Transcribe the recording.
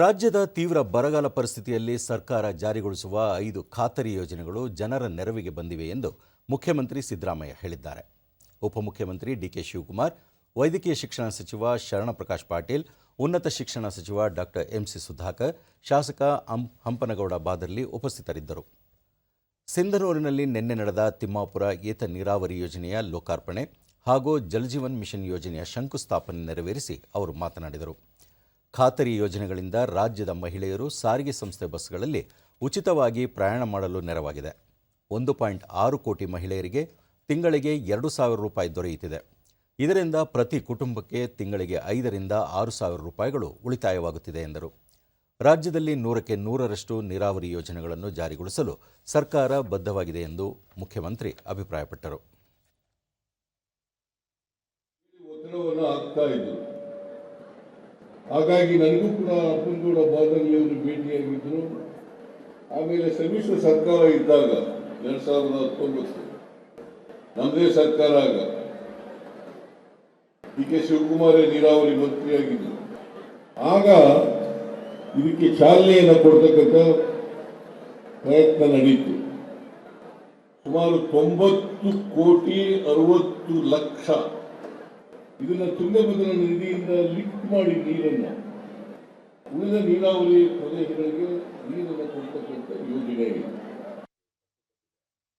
ರಾಜ್ಯದ ತೀವ್ರ ಬರಗಾಲ ಪರಿಸ್ಥಿತಿಯಲ್ಲಿ ಸರ್ಕಾರ ಜಾರಿಗೊಳಿಸುವ ಐದು ಖಾತರಿ ಯೋಜನೆಗಳು ಜನರ ನೆರವಿಗೆ ಬಂದಿವೆ ಎಂದು ಮುಖ್ಯಮಂತ್ರಿ ಸಿದ್ದರಾಮಯ್ಯ ಹೇಳಿದ್ದಾರೆ. ಉಪಮುಖ್ಯಮಂತ್ರಿ ಡಿಕೆ ಶಿವಕುಮಾರ್, ವೈದ್ಯಕೀಯ ಶಿಕ್ಷಣ ಸಚಿವ ಶರಣಪ್ರಕಾಶ್ ಪಾಟೀಲ್, ಉನ್ನತ ಶಿಕ್ಷಣ ಸಚಿವ ಡಾಕ್ಟರ್ ಎಂಸಿ ಸುಧಾಕರ್, ಶಾಸಕ ಹಂ, ಹಂಪನಗೌಡ ಬಾದರ್ಲಿ ಉಪಸ್ಥಿತರಿದ್ದರು. ಸಿಂಧನೂರಿನಲ್ಲಿ ನಿನ್ನೆ ನಡೆದ ತಿಮ್ಮಾಪುರ ಏತ ನೀರಾವರಿ ಯೋಜನೆಯ ಲೋಕಾರ್ಪಣೆ ಹಾಗೂ ಜಲಜೀವನ್ ಮಿಷನ್ ಯೋಜನೆಯ ಶಂಕುಸ್ಥಾಪನೆ ನೆರವೇರಿಸಿ ಅವರು ಮಾತನಾಡಿದರು. ಖಾತರಿ ಯೋಜನೆಗಳಿಂದ ರಾಜ್ಯದ ಮಹಿಳೆಯರು ಸಾರಿಗೆ ಸಂಸ್ಥೆ ಬಸ್ಗಳಲ್ಲಿ ಉಚಿತವಾಗಿ ಪ್ರಯಾಣ ಮಾಡಲು ನೆರವಾಗಿದೆ. ಒಂದು ಪಾಯಿಂಟ್ ಆರು ಕೋಟಿ ಮಹಿಳೆಯರಿಗೆ ತಿಂಗಳಿಗೆ ಎರಡು ಸಾವಿರ ರೂಪಾಯಿ ದೊರೆಯುತ್ತಿದೆ. ಇದರಿಂದ ಪ್ರತಿ ಕುಟುಂಬಕ್ಕೆ ತಿಂಗಳಿಗೆ ಐದರಿಂದ ಆರು ಸಾವಿರ ರೂಪಾಯಿಗಳು ಉಳಿತಾಯವಾಗುತ್ತಿದೆ ಎಂದರು. ರಾಜ್ಯದಲ್ಲಿ ನೂರಕ್ಕೆ ನೂರರಷ್ಟು ನೀರಾವರಿ ಯೋಜನೆಗಳನ್ನು ಜಾರಿಗೊಳಿಸಲು ಸರ್ಕಾರ ಬದ್ಧವಾಗಿದೆ ಎಂದು ಮುಖ್ಯಮಂತ್ರಿ ಅಭಿಪ್ರಾಯಪಟ್ಟರು. ಹಾಗಾಗಿ ನನಗೂ ಕೂಡ ಅಪ್ಪನಗೌಡ ಬಾದಲ್ಲಿ ಅವರು ಭೇಟಿಯಾಗಿದ್ದರು. ಆಮೇಲೆ ಸಮ್ಮಿಶ್ರ ಸರ್ಕಾರ ಇದ್ದಾಗ ಎರಡ್ ಸಾವಿರದ ಹತ್ತೊಂಬತ್ತು ನಮ್ಮದೇ ಸರ್ಕಾರ ಆಗ ಡಿ ಕೆ ಶಿವಕುಮಾರೇ ನೀರಾವರಿ ಮಂತ್ರಿಯಾಗಿದ್ದರು. ಆಗ ಇದಕ್ಕೆ ಚಾಲನೆಯನ್ನು ಕೊಡ್ತಕ್ಕಂಥ ಪ್ರಯತ್ನ ನಡೀತು. ಸುಮಾರು ತೊಂಬತ್ತು ಕೋಟಿ ಅರವತ್ತು ಲಕ್ಷ ಇದನ್ನ ತುಂಗಭದ್ರ ನದಿಯಿಂದ ಲಿಫ್ಟ್ ಮಾಡಿ ನೀರನ್ನು. ಉಳಿದ ನೀರಾವರಿ ಪ್ರದೇಶಗಳಿಗೆ ನೀರನ್ನು ಕೊಡ್ತಕ್ಕಂಥ ಯೋಜನೆ.